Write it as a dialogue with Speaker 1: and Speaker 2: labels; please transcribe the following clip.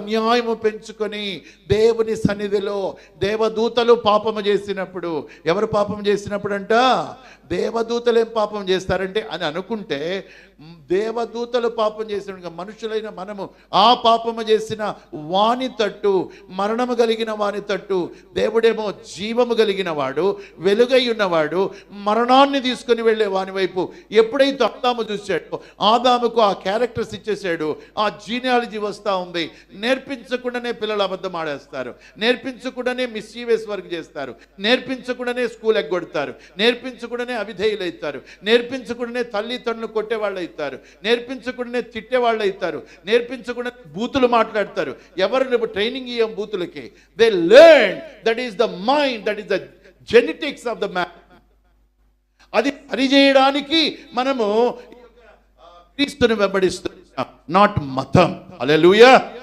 Speaker 1: అన్యాయము పెంచుకొని దేవుని సన్నిధిలో దేవదూతలు పాపము చేసినప్పుడు ఎవరు పాపం చేసినప్పుడు అంట దేవదూతలు ఏం పాపం చేస్తారంటే అని అనుకుంటే దేవదూతలు పాపం చేసిన మనుషులైన మనము ఆ పాపము చేసిన వాని తట్టు మరణము కలిగిన వాని తట్టు దేవుడేమో జీవము కలిగిన వాడు వెలుగై ఉన్నవాడు మరణాన్ని తీసుకొని వెళ్ళే వాని వైపు ఎప్పుడైతే ఆదాము చూశాడో ఆదాముకు ఆ క్యారెక్టర్స్ ఇచ్చేసాడు ఆ జీనియాలజీ వస్తూ ఉంది. నేర్పించకుండానే పిల్లలు అబద్ధం ఆడేస్తారు. నేర్పించకుండానే మిస్చీవియస్ వర్క్ చేస్తారు. నేర్పించకుండానే స్కూల్ ఎగ్గొడతారు. నేర్పించకుండానే అవిధేయులు అవుతారు. నేర్పించకుండానే తల్లిదండ్రులు కొట్టేవాళ్ళు అవుతారు. నేర్పించకుండానే తిట్టేవాళ్ళు అవుతారు. నేర్పించకుండా బూతులు మాట్లాడతారు. ఎవరు ట్రైనింగ్ ఇయ్యం బూతులకి. They learn that is the mind that is the genetics of the man అది పనిచేయడానికి మనము క్రీస్తుని వెంబడిస్తున్నాం. నాట్ మతం. అలెలుయా